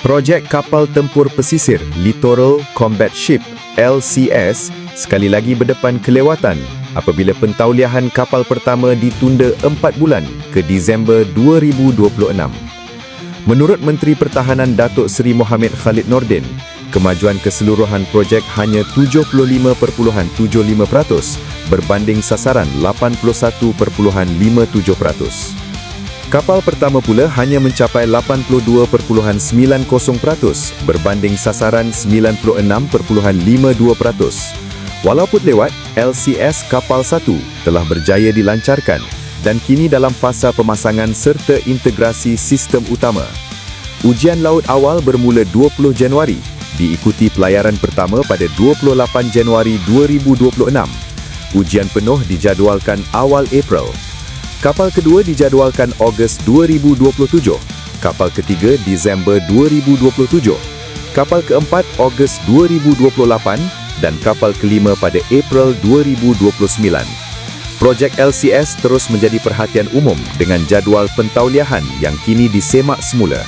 Projek Kapal Tempur Pesisir Littoral Combat Ship LCS sekali lagi berdepan kelewatan apabila pentauliahan kapal pertama ditunda 4 bulan ke Disember 2026. Menurut Menteri Pertahanan Datuk Seri Mohamed Khalid Nordin, kemajuan keseluruhan projek hanya 75.75% berbanding sasaran 81.57%. Kapal pertama pula hanya mencapai 82.90% berbanding sasaran 96.52%. Walaupun lewat, LCS Kapal 1 telah berjaya dilancarkan dan kini dalam fasa pemasangan serta integrasi sistem utama. Ujian laut awal bermula 20 Januari, diikuti pelayaran pertama pada 28 Januari 2026. Ujian penuh dijadualkan awal April. Kapal kedua dijadualkan Ogos 2027, kapal ketiga Disember 2027, kapal keempat Ogos 2028 dan kapal kelima pada April 2029. Projek LCS terus menjadi perhatian umum dengan jadual pentauliahan yang kini disemak semula.